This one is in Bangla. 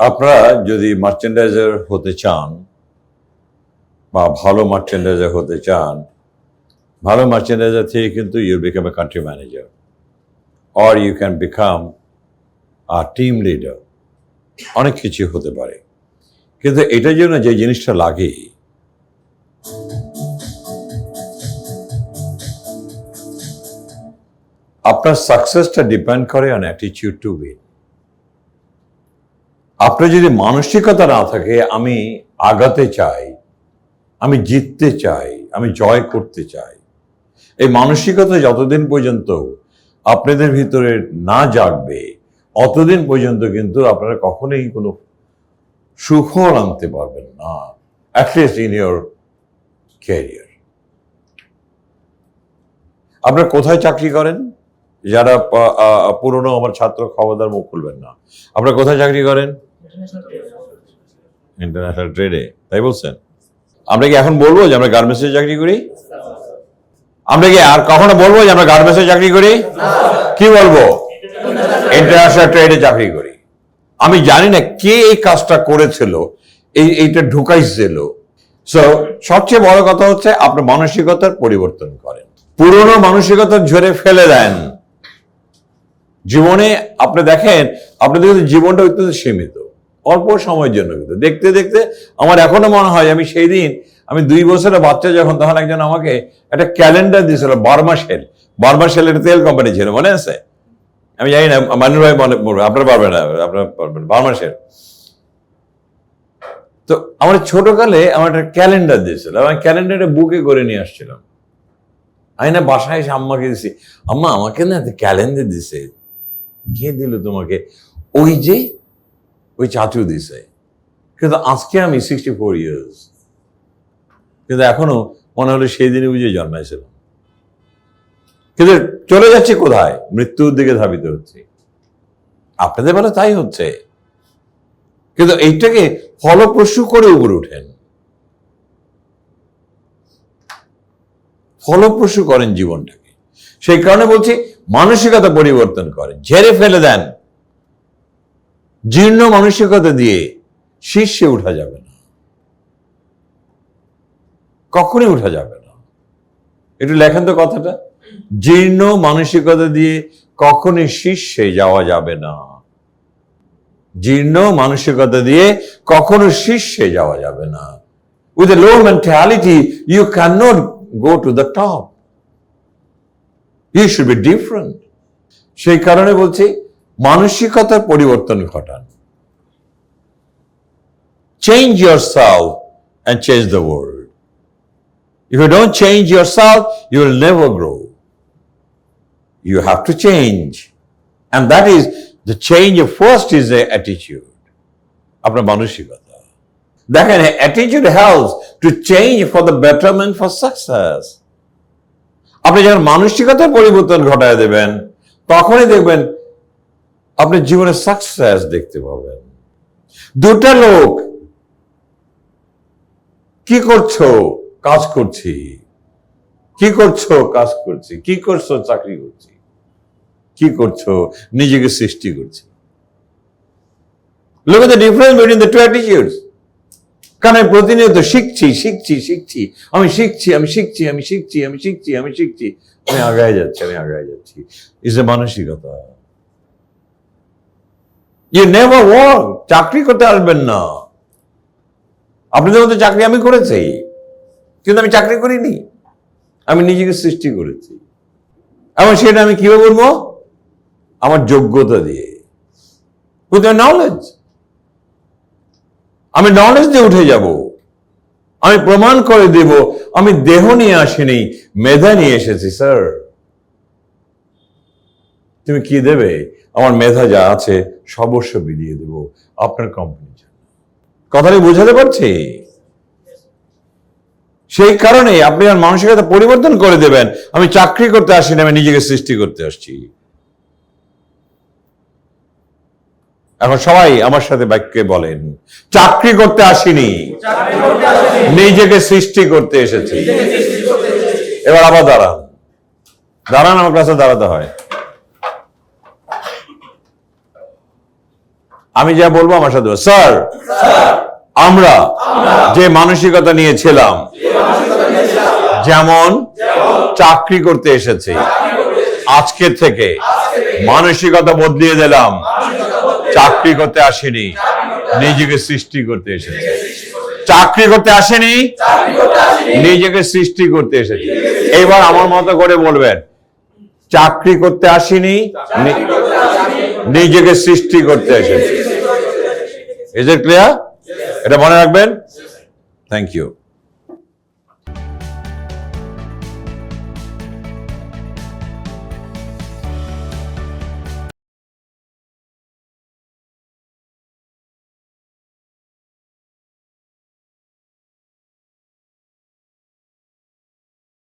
আপনারা যদি মার্চেন্ডাইজার হতে চান বা ভালো মার্চেন্ডাইজার হতে চান, ভালো মার্চেন্ডাইজার থেকে কিন্তু you become a country manager or you can become a team leader অনেক কিছু হতে পারে। কিন্তু এটার জন্য যে জিনিসটা লাগে, আপনার সাকসেসটা ডিপেন্ড করে অন অ্যাটিটিউড টু উইন আপনার যদি মানসিকতা না থাকে, আমি আগাতে চাই, আমি জিততে চাই, আমি জয় করতে চাই। এই মানসিকতা যতদিন পর্যন্ত আপনাদের ভিতরে না জাগবে, অতদিন পর্যন্ত কিন্তু আপনারা কখনোই কোনো সুফল আনতে পারবেন না অ্যাটলিস্ট ইন ইয়োর ক্যারিয়ার আপনারা কোথায় চাকরি করেন? যারা পুরনো আমার ছাত্র খবরদার মুখ খুলবেন না। আপনারা কোথায় চাকরি করেন? ইন্টারন্যাশনাল ট্রেডে তাই বলছেন? আমরা কি এখন বলব যে আমরা গার্মেন্টসে চাকরি করি? আমরা কি আর কখনো বলব যে আমরা গার্মেন্টসে চাকরি করি? কি বলব? ইন্টারন্যাশনাল ট্রেডে চাকরি করি। আমি জানি না কে এই কাজটা করেছিল, এই, এইটা ঢুকাইছিল। সো সবচেয়ে বড় কথা হচ্ছে আপনার মানসিকতার পরিবর্তন করেন। পুরনো মানসিকতা ঝরে ফেলে দেন। জীবনে আপনি দেখেন, আপনাদের জীবনটা অত্যন্ত সীমিত। অল্প সময়ের জন্য কিন্তু। দেখতে দেখতে আমার এখনও মনে হয় আমি সেই দিন, আমি দুই বছরের বাচ্চা যখন, তখন একজন আমাকে একটা ক্যালেন্ডার দিয়েছিল, বার্মা সেল বার্মা সেল একটা তেল কোম্পানি ছিল, মনে আছে? আমি জানি না, মানুষ ভাই মনে পড়বে আপনার পারবেন না, আপনার পারবেন বার্মা সেল তো আমার ছোটকালে আমার একটা ক্যালেন্ডার দিয়েছিল, আমি ক্যালেন্ডারে বুকে করে নিয়ে আসছিলাম। আমি না বাসায় এসে আম্মাকে দিছি, আম্মা, আমাকে না ক্যালেন্ডার দিছে। কে দিল তোমাকে? ওই যে ওই চাচু দিছে কিন্তু আজকে আমি সিক্সটি ফোর ইয়ার্স কিন্তু এখনও মনে হলো সেই দিনে বুঝে জন্মাইছিলাম কিন্তু চলে যাচ্ছে কোথায়? মৃত্যুর দিকে ধাবিত হচ্ছে। আপনাদের বেলা তাই হচ্ছে। কিন্তু এইটাকে ফলপ্রসূ করে উপরে উঠেন। ফলপ্রসূ করেন জীবনটাকে। সেই কারণে বলছি, মানসিকতা পরিবর্তন করেন। ঝেড়ে ফেলে দেন। জীর্ণ মানসিকতা দিয়ে শীর্ষে উঠা যাবে না। কখনই উঠা যাবে না। একটু লেখেন তো কথাটা। জীর্ণ মানসিকতা দিয়ে কখনই শীর্ষে যাওয়া যাবে না। জীর্ণ মানসিকতা দিয়ে কখনো শীর্ষে যাওয়া যাবে না। With a low mentality you can not go to the top you should be different সেই কারণে বলছি মানসিকতার পরিবর্তন ঘটান change yourself and change the world If you don't change yourself, you will never grow. You have to change. And that is the change first is the attitude. আপনার মানসিকতা দেখেন attitude helps to change for the betterment for success আপনি যখন মানসিকতার পরিবর্তন ঘটায় দেবেন তখনই দেখবেন আপনি জীবনে সাকসেস দেখতে পাবেন। দুটা লোক কি করছ? কাজ করছি। কি করছ? কাজ করছি। কি করছ? চাকরি করছি। কি করছ? নিজেকে সৃষ্টি করছি। The difference between the two কারণ আমি প্রতিনিয়ত শিখছি শিখছি শিখছি। আমি শিখছি আমি শিখছি আমি শিখছি আমি শিখছি আমি শিখছি। আমি আগায় যাচ্ছি, আমি আগায় যাচ্ছি। ইস এ মানসিকতা। ইউ নেভার ওয়ার্ক চাকরি করতে আসবেন না। আপনাদের মধ্যে চাকরি আমি করেছি, কিন্তু আমি চাকরি করিনি। আমি নিজেকে সৃষ্টি করেছি। এবং সেটা আমি কীভাবে বলব আমার যোগ্যতা দিয়ে। উইথ নলেজ আমি নলেজ দিয়ে উঠে যাব। আমি প্রমাণ করে দেব। আমি দেহ নিয়ে আসিনি, মেধা নিয়ে এসেছি স্যার তুমি কি দেবে? আমার মেধা যা আছে সর্বস্ব বিলিয়ে দেব আপনার কোম্পানির জন্য। কথাটি বোঝাতে পারছি? সেই কারণে আপনি আর মানসিকতা পরিবর্তন করে দেবেন। আমি চাকরি করতে আসিনি আমি নিজেকে সৃষ্টি করতে আসছি। এখন সবাই আমার সাথে বাক্যে বলেন চাকরি করতে আসিনি নিজেকে সৃষ্টি করতে এসেছি। এবার আবার দাঁড়ান। দাঁড়ান আমার কাছে দাঁড়াতে হয়। আমি যা বলব আমার সাথে স্যার, আমরা যে মানসিকতা নিয়েছিলাম যেমন চাকরি করতে এসেছি, আজকের থেকে মানসিকতা বদলিয়ে দিলাম। চাকরি করতে আসেনি, নিজেকে সৃষ্টি করতে এসেছি। চাকরি করতে আসেনি, নিজেকে সৃষ্টি করতে এসেছি। এবার আমার মতো করে বলবেন, চাকরি করতে আসিনি নিজেকে সৃষ্টি করতে এসেছি। ইজ ইট ক্লিয়ার এটা মনে রাখবেন থ্যাংক ইউ